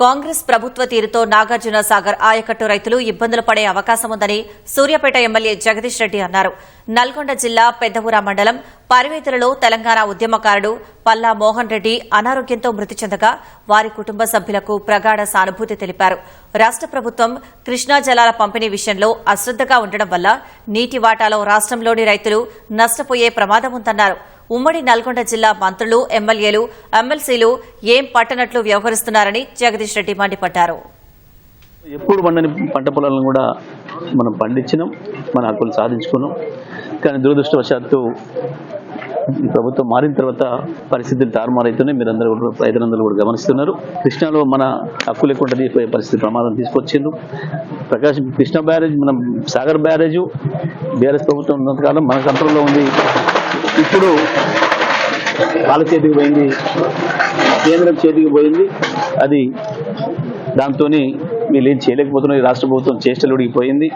కాంగ్రెస్ ప్రభుత్వ తీరుతో నాగార్జున సాగర్ ఆయకట్టు రైతులు ఇబ్బందులు పడే అవకాశం ఉందని సూర్యాపేట ఎమ్మెల్యే జగదీష్ రెడ్డి అన్నారు. నల్గొండ జిల్లా పెద్దపుర మండలం పరివేతులలో తెలంగాణ ఉద్యమకారుడు పల్లా మోహన్ రెడ్డి అనారోగ్యంతో మృతి చెందగా వారి కుటుంబ సభ్యులకు ప్రగాఢ సానుభూతి తెలిపారు. రాష్ట ప్రభుత్వం కృష్ణా జలాల పంపిణీ విషయంలో అశ్రద్దగా ఉండడం వల్ల నీటి వాటాలో రాష్ట్రంలోని రైతులు నష్టపోయే ప్రమాదం ఉందన్నారు. ఉమ్మడి నల్గొండ జిల్లా మంత్రులు ఎమ్మెల్యేలు ఎమ్మెల్సీలు ఏం పట్టనట్లు వ్యవహరిస్తున్నారని జగదీష్ రెడ్డి మండిపడ్డారు. ఎప్పుడు పండని పంట పొలాలను కూడా మనం పండించినాం మన హక్కులు సాధించుకున్నాం. కానీ దురదృష్టవశాత్తు ఈ ప్రభుత్వం మారిన తర్వాత పరిస్థితులు తారుమారైతున్నాయి. మీరందరూ కూడా రైతులందరూ కూడా గమనిస్తున్నారు. కృష్ణాలో మన హక్కు లేకుండా తీసిపోయే పరిస్థితి ప్రమాదం తీసుకొచ్చిండు ప్రకాశం కృష్ణ బ్యారేజ్ మనం సాగర్ బ్యారేజ్ బీఆర్ఎస్ ప్రభుత్వం ఉన్నంతకాలం మన కంట్రోల్లో ఉంది. ఇప్పుడు వాళ్ళ చేతికి పోయింది కేంద్రం చేతికి పోయింది. అది దాంతో వీళ్ళు ఏం చేయలేకపోతున్నారు ఈ రాష్ట్ర ప్రభుత్వం చేష్టలు ఉడిగిపోయింది